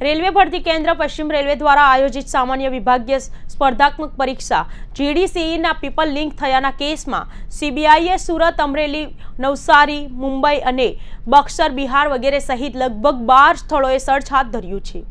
Railway ભરતી કેન્દ્ર પશ્ચિમ રેલવે દ્વારા આયોજિત સામાન્ય વિભાગીય સ્પર્ધાત્મક પરીક્ષા જીડીસીઈના પીપલ લિંક થયાના કેસમાં સીબીઆઈએ સુરત, અમરેલી, નવસારી, મુંબઈ અને બક્સર, બિહાર વગેરે સહિત લગભગ બાર સ્થળોએ સર્ચ હાથ ધર્યું છે.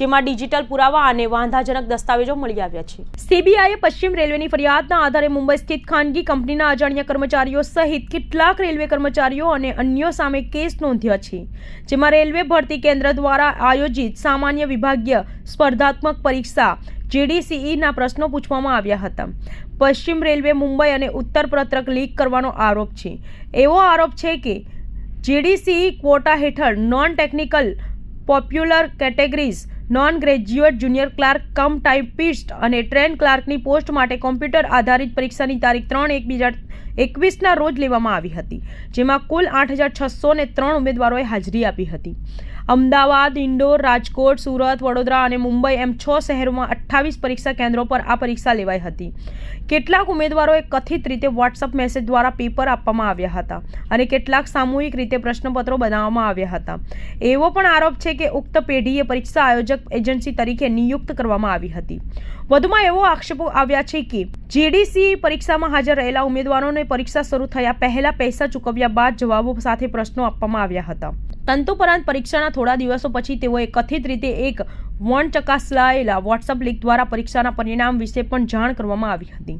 જેમાં ડિજિટલ પુરાવા અને વાંધાજનક દસ્તાવેજો મળી આવ્યા છે. સીબીઆઈએ પશ્ચિમ રેલવેની ફરિયાદના આધારે મુંબઈ સ્થિત ખાનગી કંપનીના અજાણ્યા કર્મચારીઓ સહિત કેટલાક રેલવે કર્મચારીઓ અને અન્યો સામે કેસ નોંધ્યા છે, જેમાં રેલવે ભરતી કેન્દ્ર દ્વારા આયોજિત સામાન્ય વિભાગીય સ્પર્ધાત્મક પરીક્ષા જેડીસીઈના પ્રશ્નો પૂછવામાં આવ્યા હતા. પશ્ચિમ રેલવે મુંબઈ અને ઉત્તર પત્રક લીક કરવાનો આરોપ છે. એવો આરોપ છે કે જેડીસીઈ ક્વોટા હેઠળ non technical popular categories non graduate junior clerk cum typist અને ટ્રેન ક્લાર્કની પોસ્ટ માટે કોમ્પ્યુટર આધારિત પરીક્ષાની તારીખ ત્રણ એક બીજા એકવીસના રોજ લેવામાં આવી હતી, જેમાં કુલ આઠ હજાર છસો ને ત્રણ ઉમેદવારોએ હાજરી આપી હતી. અમદાવાદ, ઇન્દોર, રાજકોટ, સુરત, વડોદરા અને મુંબઈ એમ છ શહેરોમાં અઠ્ઠાવીસ પરીક્ષા કેન્દ્રો પર આ પરીક્ષા લેવાઈ હતી. કેટલાક ઉમેદવારોએ કથિત રીતે વોટ્સઅપ મેસેજ દ્વારા પેપર આપવામાં આવ્યા હતા અને કેટલાક સામૂહિક રીતે પ્રશ્નપત્રો બનાવવામાં આવ્યા હતા. એવો પણ આરોપ છે કે ઉક્ત પેઢીએ પરીક્ષા આયોજક એજન્સી તરીકે નિયુક્ત કરવામાં આવી હતી. વધુમાં એવો આક્ષેપો આવ્યા છે કે, જેડીસી પરીક્ષામાં હાજર રહેલા ઉમેદવારોને પરીક્ષા શરૂ થયા પહેલા પૈસા ચૂકવ્યા બાદ જવાબો સાથે પ્રશ્નો આપવામાં આવ્યા હતા. તંતુપરાંત પરીક્ષાના થોડા દિવસો પછી તેઓએ કથિત રીતે એક વણ ચકાસલાયેલા વોટ્સઅપ લીક દ્વારા પરીક્ષાના પરિણામ વિશે પણ જાણ કરવામાં આવી હતી.